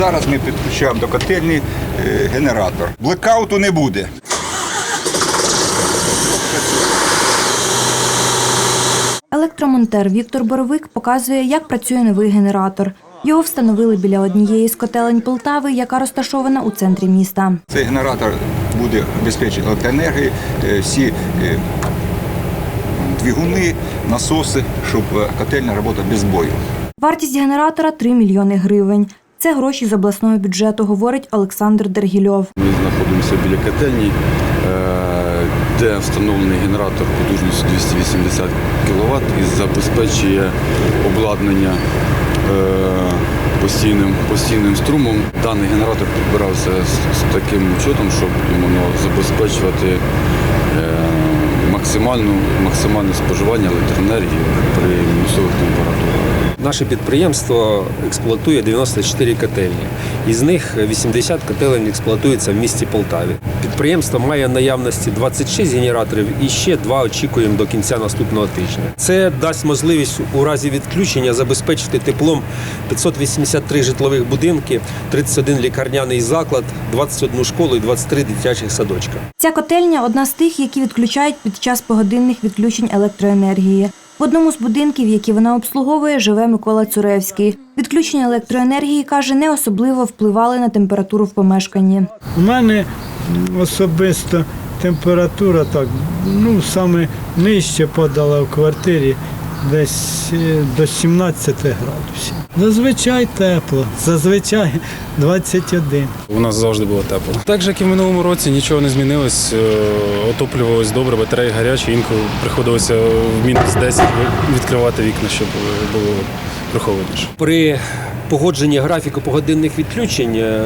Зараз ми підключаємо до котельні е, генератор. Блекауту не буде. Електромонтер Віктор Боровик показує, як працює новий генератор. Його встановили біля однієї з котелень Полтави, яка розташована у центрі міста. Цей генератор буде обезпечити електроенергією е, всі е, двигуни, насоси, щоб котельня працювала без бою. Вартість генератора 3 мільйони гривень. Це гроші з обласного бюджету, говорить Олександр Дергільов. Ми знаходимося біля котельні, е, де встановлений генератор потужністю 280 кВт і забезпечує обладнання е, постійним, постійним струмом. Даний генератор підбирався з, таким учетом, щоб іменно забезпечувати е, максимальну, максимальне споживання електроенергії при мінусових температурах. Наше підприємство експлуатує 94 котельні. Із них 80 котелень експлуатується в місті Полтаві. Підприємство має наявності 26 генераторів і ще два очікуємо до кінця наступного тижня. Це дасть можливість у разі відключення забезпечити теплом 583 житлових будинки, 31 лікарняний заклад, 21 школу і 23 дитячих садочка. Ця котельня одна з тих, які відключають під час погодинних відключень електроенергії. В одному з будинків, які вона обслуговує, живе Микола Цуревський. Відключення електроенергії, каже, не особливо впливали на температуру в помешканні. У мене особисто температура так, ну саме нижче падала в квартирі десь е, до 17 градусів. Зазвичай тепло, зазвичай 21. У нас завжди було тепло. Так же, як і в минулому році, нічого не змінилось. Е, Отоплювалось добре, батареї гарячі, інколи приходилося в мінус 10 відкривати вікна, щоб було прохолодніше. При погодженні графіку погодинних відключень е,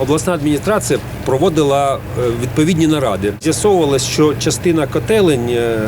обласна адміністрація проводила е, відповідні наради. З'ясовувалось, що частина котелень е,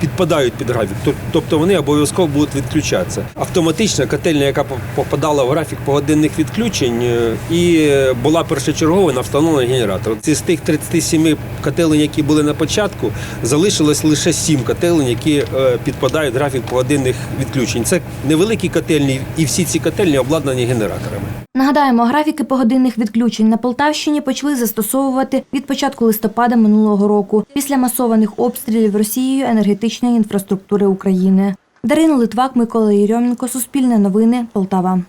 підпадають під графік, тобто вони обов'язково будуть відключатися. Автоматична котельня, яка попадала в графік погодинних відключень, і була першочергово на встановлений генератор. Ці з тих 37 котелень, які були на початку, залишилось лише 7 котелень, які підпадають в графік погодинних відключень. Це невеликі котельні, і всі ці котельні обладнані генераторами. Нагадаємо, графіки погодинних відключень на Полтавщині почали застосовувати від початку листопада минулого року після масованих обстрілів Росією енергетичної інфраструктури України. Дарина Литвак, Микола Єрьоменко, Суспільне новини, Полтава.